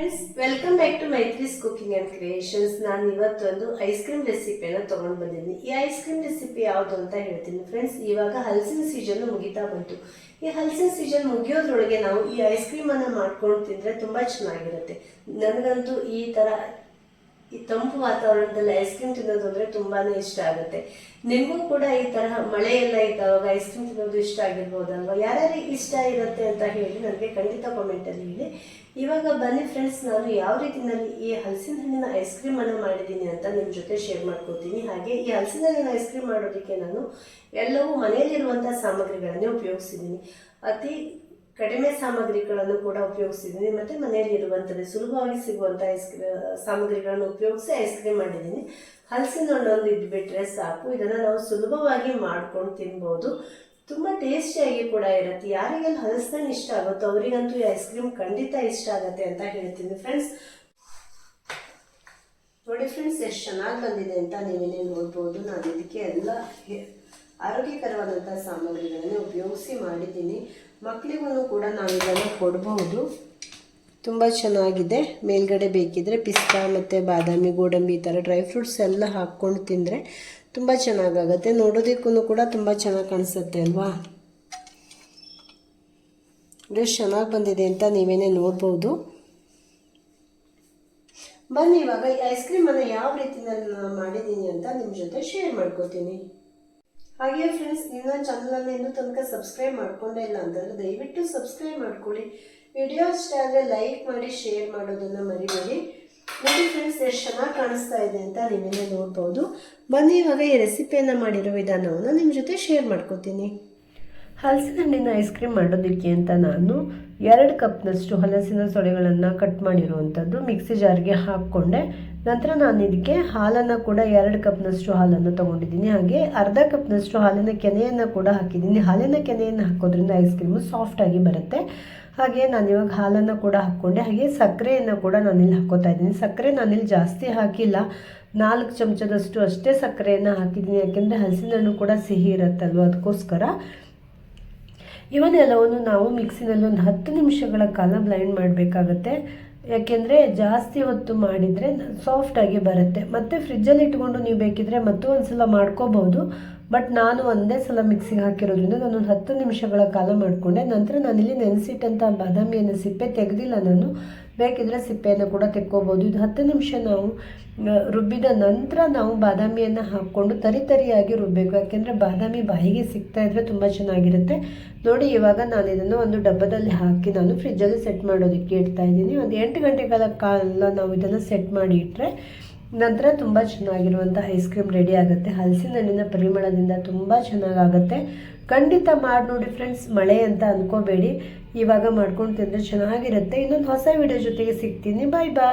Friends welcome back to Maithri's cooking and creations ನಾನು ಇವತ್ತೊಂದು ice cream ರೆಸಿಪಿಯನ್ನು ತೊಗೊಂಡು ಬಂದಿದ್ದೀನಿ. ಈ ಐಸ್ ಕ್ರೀಮ್ ರೆಸಿಪಿ ಯಾವುದು ಅಂತ ಹೇಳ್ತೀನಿ ಫ್ರೆಂಡ್ಸ್ ಇವಾಗ ಹಲಸಿನ ಸೀಸನ್ ಮುಗಿತಾ ಬಂತು. ಈ ಹಲಸಿನ ಸೀಸನ್ ಮುಗಿಯೋದ್ರೊಳಗೆ ನಾವು ಈ ಐಸ್ ಕ್ರೀಮನ್ನು ಮಾಡ್ಕೊಂಡು ತಿಂದರೆ ತುಂಬ ಚೆನ್ನಾಗಿರುತ್ತೆ. ನನಗಂತೂ ಈ ಥರ ಈ ತಂಪು ವಾತಾವರಣದಲ್ಲಿ ಐಸ್ ಕ್ರೀಮ್ ತಿನ್ನೋದು ಅಂದರೆ ತುಂಬಾನೇ ಇಷ್ಟ ಆಗುತ್ತೆ. ನಿಮಗೂ ಕೂಡ ಈ ತರಹ ಮಳೆ ಎಲ್ಲ ಇದ್ದಾವಾಗ ಐಸ್ ಕ್ರೀಮ್ ತಿನ್ನೋದು ಇಷ್ಟ ಆಗಿರ್ಬೋದಲ್ವಾ? ಯಾರ್ಯಾರಿಗೆ ಇಷ್ಟ ಇರುತ್ತೆ ಅಂತ ಹೇಳಿ ನನಗೆ ಖಂಡಿತ ಕಾಮೆಂಟಲ್ಲಿ ಹೇಳಿ. ಇವಾಗ ಬನ್ನಿ ಫ್ರೆಂಡ್ಸ್ ನಾನು ಯಾವ ರೀತಿನಲ್ಲಿ ಈ ಹಲಸಿನ ಹಣ್ಣಿನ ಐಸ್ ಕ್ರೀಮ್ ಅನ್ನು ಮಾಡಿದ್ದೀನಿ ಅಂತ ನಿಮ್ಮ ಜೊತೆ ಶೇರ್ ಮಾಡ್ಕೋತೀನಿ. ಹಾಗೆ ಈ ಹಲಸಿನ ಹಣ್ಣಿನ ಐಸ್ ಕ್ರೀಮ್ ಮಾಡೋದಕ್ಕೆ ನಾನು ಎಲ್ಲವೂ ಮನೆಯಲ್ಲಿರುವಂಥ ಸಾಮಗ್ರಿಗಳನ್ನೇ ಉಪಯೋಗಿಸಿದ್ದೀನಿ. ಅತಿ ಕಡಿಮೆ ಸಾಮಗ್ರಿಗಳನ್ನು ಕೂಡ ಉಪಯೋಗಿಸಿದ್ದೀನಿ. ಮತ್ತು ಮನೆಯಲ್ಲಿ ಇರುವಂಥದ್ದು ಸುಲಭವಾಗಿ ಸಿಗುವಂಥ ಐಸ್ ಸಾಮಗ್ರಿಗಳನ್ನು ಉಪಯೋಗಿಸಿ ಐಸ್ ಕ್ರೀಮ್ ಮಾಡಿದ್ದೀನಿ. ಹಲಸಿನ ಹಣ್ಣೊಂದು ಇದ್ಬಿಟ್ರೆ ಸಾಕು. ಇದನ್ನು ನಾವು ಸುಲಭವಾಗಿ ಮಾಡ್ಕೊಂಡು ತಿನ್ಬೋದು. ತುಂಬ ಟೇಸ್ಟಿಯಾಗಿ ಕೂಡ ಇರುತ್ತೆ. ಯಾರಿಗೆಲ್ಲ ಹಲಸಿನ ಇಷ್ಟ ಆಗುತ್ತೋ ಅವರಿಗಂತೂ ಈ ಐಸ್ ಕ್ರೀಮ್ ಖಂಡಿತ ಇಷ್ಟ ಆಗುತ್ತೆ ಅಂತ ಹೇಳ್ತೀನಿ ಫ್ರೆಂಡ್ಸ್ ನೋಡಿ ಫ್ರೆಂಡ್ಸ್ ಎಷ್ಟು ಚೆನ್ನಾಗಿ ಬಂದಿದೆ ಅಂತ ನೀವೇನೇ ನೋಡ್ಬೋದು. ನಾನು ಇದಕ್ಕೆ ಎಲ್ಲ ಆರೋಗ್ಯಕರವಾದಂಥ ಸಾಮಗ್ರಿಗಳನ್ನು ಉಪಯೋಗಿಸಿ ಮಾಡಿದ್ದೀನಿ. ಮಕ್ಕಳಿಗೂ ಕೂಡ ನಾವು ಇದನ್ನು ಕೊಡಬಹುದು. ತುಂಬ ಚೆನ್ನಾಗಿದೆ. ಮೇಲ್ಗಡೆ ಬೇಕಿದ್ರೆ ಪಿಸ್ತಾ ಮತ್ತು ಬಾದಾಮಿ, ಗೋಡಂಬಿ ಈ ಥರ ಡ್ರೈ ಫ್ರೂಟ್ಸ್ ಎಲ್ಲ ಹಾಕ್ಕೊಂಡು ತಿಂದರೆ ತುಂಬ ಚೆನ್ನಾಗಾಗತ್ತೆ. ನೋಡೋದಕ್ಕೂ ಕೂಡ ತುಂಬ ಚೆನ್ನಾಗಿ ಕಾಣಿಸುತ್ತೆ ಅಲ್ವಾ? ಎಷ್ಟು ಚೆನ್ನಾಗಿ ಬಂದಿದೆ ಅಂತ ನೀವೇನೇ ನೋಡ್ಬೋದು. ಬನ್ನಿ ಇವಾಗ ಈ ಐಸ್ ಕ್ರೀಮನ್ನು ಯಾವ ರೀತಿಯಲ್ಲಿ ನಾನು ಮಾಡಿದ್ದೀನಿ ಅಂತ ನಿಮ್ಮ ಜೊತೆ ಶೇರ್ ಮಾಡ್ಕೋತೀನಿ. ಹಾಗೆ ಫ್ರೆಂಡ್ಸ್ ನನ್ನ ಚಾನಲನ್ನು ಇನ್ನೂ ತನಕ ಸಬ್ಸ್ಕ್ರೈಬ್ ಮಾಡ್ಕೊಂಡೇ ಇಲ್ಲ ಅಂತಂದರೆ ದಯವಿಟ್ಟು ಸಬ್ಸ್ಕ್ರೈಬ್ ಮಾಡ್ಕೊಳ್ಳಿ. ವಿಡಿಯೋ ಇಷ್ಟ ಆದರೆ ಲೈಕ್ ಮಾಡಿ ಶೇರ್ ಮಾಡೋದನ್ನು ಮರಿಬೇಡಿ. ನೋಡಿ ಫ್ರೆಂಡ್ಸ್ ಎಷ್ಟು ಚೆನ್ನಾಗಿ ಕಾಣಿಸ್ತಾ ಇದೆ ಅಂತ ನೀವೇನೇ ನೋಡ್ಬೋದು. ಬನ್ನಿ, ಇವಾಗ ಈ ರೆಸಿಪಿಯನ್ನು ಮಾಡಿರೋ ವಿಧಾನವನ್ನು ನಿಮ್ಮ ಜೊತೆ ಶೇರ್ ಮಾಡ್ಕೋತೀನಿ. ಹಲಸಿನ ಹಣ್ಣಿನ ಐಸ್ ಕ್ರೀಮ್ ಮಾಡೋದಕ್ಕೆ ಅಂತ ನಾನು ಎರಡು ಕಪ್ನಷ್ಟು ಹಲಸಿನ ಸೊಳೆಗಳನ್ನು ಕಟ್ ಮಾಡಿರುವಂಥದ್ದು ಮಿಕ್ಸಿ ಜಾರ್ಗೆ ಹಾಕ್ಕೊಂಡೆ. ನಂತರ ನಾನು ಇದಕ್ಕೆ ಹಾಲನ್ನು ಕೂಡ ಎರಡು ಕಪ್ನಷ್ಟು ಹಾಲನ್ನು ತೊಗೊಂಡಿದ್ದೀನಿ. ಹಾಗೆ ಅರ್ಧ ಕಪ್ನಷ್ಟು ಹಾಲಿನ ಕೆನೆಯನ್ನು ಕೂಡ ಹಾಕಿದ್ದೀನಿ. ಹಾಲಿನ ಕೆನೆಯನ್ನು ಹಾಕೋದ್ರಿಂದ ಐಸ್ ಕ್ರೀಮು ಸಾಫ್ಟಾಗಿ ಬರುತ್ತೆ. ಹಾಗೆ ನಾನು ಇವಾಗ ಹಾಲನ್ನು ಕೂಡ ಹಾಕ್ಕೊಂಡೆ. ಹಾಗೆ ಸಕ್ಕರೆಯನ್ನು ಕೂಡ ನಾನಿಲ್ಲಿ ಹಾಕೋತಾ ಇದ್ದೀನಿ. ಸಕ್ಕರೆ ನಾನಿಲ್ಲಿ ಜಾಸ್ತಿ ಹಾಕಿಲ್ಲ. ನಾಲ್ಕು ಚಮಚದಷ್ಟು ಅಷ್ಟೇ ಸಕ್ಕರೆಯನ್ನು ಹಾಕಿದ್ದೀನಿ. ಯಾಕೆಂದರೆ ಹಲಸಿನ ಕೂಡ ಸಿಹಿ ಇರುತ್ತಲ್ವ ಅದಕ್ಕೋಸ್ಕರ. ಇವನ್ನೆಲ್ಲವನ್ನು ನಾವು ಮಿಕ್ಸಿನಲ್ಲಿ ಒಂದು ಹತ್ತು ನಿಮಿಷಗಳ ಕಾಲ ಬ್ಲೈಂಡ್ ಮಾಡಬೇಕಾಗತ್ತೆ. ಯಾಕೆಂದರೆ ಜಾಸ್ತಿ ಹೊತ್ತು ಮಾಡಿದರೆ ಸಾಫ್ಟಾಗಿ ಬರುತ್ತೆ. ಮತ್ತು ಫ್ರಿಜ್ಜಲ್ಲಿ ಇಟ್ಕೊಂಡು ನೀವು ಬೇಕಿದ್ರೆ ಮತ್ತೂ ಒಂದು ಸಲ ಬಟ್ ನಾನು ಒಂದೇ ಸಲ ಮಿಕ್ಸಿಗೆ ಹಾಕಿರೋದ್ರಿಂದ ನಾನೊಂದು ಹತ್ತು ನಿಮಿಷಗಳ ಕಾಲ ಮಾಡಿಕೊಂಡೆ. ನಂತರ ನಾನಿಲ್ಲಿ ನೆನೆಸಿಟ್ಟಂಥ ಬಾದಾಮಿಯನ್ನು ಸಿಪ್ಪೆ ತೆಗೆದಿಲ್ಲ ನಾನು. ಬೇಕಿದ್ರೆ ಸಿಪ್ಪೆಯನ್ನು ಕೂಡ ತೆಕ್ಕೋಬೋದು ಇದು ಹತ್ತು ನಿಮಿಷ ನಾವು ರುಬ್ಬಿದ ನಂತರ ನಾವು ಬಾದಾಮಿಯನ್ನು ಹಾಕ್ಕೊಂಡು ತರಿ ತರಿಯಾಗಿ ರುಬ್ಬಬೇಕು ಯಾಕೆಂದರೆ ಬಾದಾಮಿ ಬಾಯಿಗೆ ಸಿಗ್ತಾ ಇದ್ರೆ ತುಂಬ ಚೆನ್ನಾಗಿರುತ್ತೆ. ನೋಡಿ, ಇವಾಗ ನಾನು ಇದನ್ನು ಒಂದು ಡಬ್ಬದಲ್ಲಿ ಹಾಕಿ ನಾನು ಫ್ರಿಜ್ಜಲ್ಲಿ ಸೆಟ್ ಮಾಡೋದಕ್ಕೆ ಇಡ್ತಾ ಇದ್ದೀನಿ. ಒಂದು ಎಂಟು ಗಂಟೆಗಳ ಕಾಲ ನಾವು ಇದನ್ನು ಸೆಟ್ ಮಾಡಿ ಇಟ್ಟರೆ ನಂತರ ತುಂಬ ಚೆನ್ನಾಗಿರುವಂಥ ಐಸ್ ಕ್ರೀಮ್ ರೆಡಿ ಆಗುತ್ತೆ. ಹಲಸಿನ ಹಣ್ಣಿನ ಪರಿಮಳದಿಂದ ತುಂಬ ಚೆನ್ನಾಗಾಗುತ್ತೆ. ಖಂಡಿತ ಮಾಡಿ ನೋಡಿ ಫ್ರೆಂಡ್ಸ್ ಮಳೆ ಅಂತ ಅಂದ್ಕೋಬೇಡಿ ಇವಾಗ ಮಾಡ್ಕೊಂಡು ತಿಂದರೆ ಚೆನ್ನಾಗಿರುತ್ತೆ. ಇನ್ನೊಂದು ಹೊಸ ವಿಡಿಯೋ ಜೊತೆಗೆ ಸಿಗ್ತೀನಿ. ಬಾಯ್ ಬಾಯ್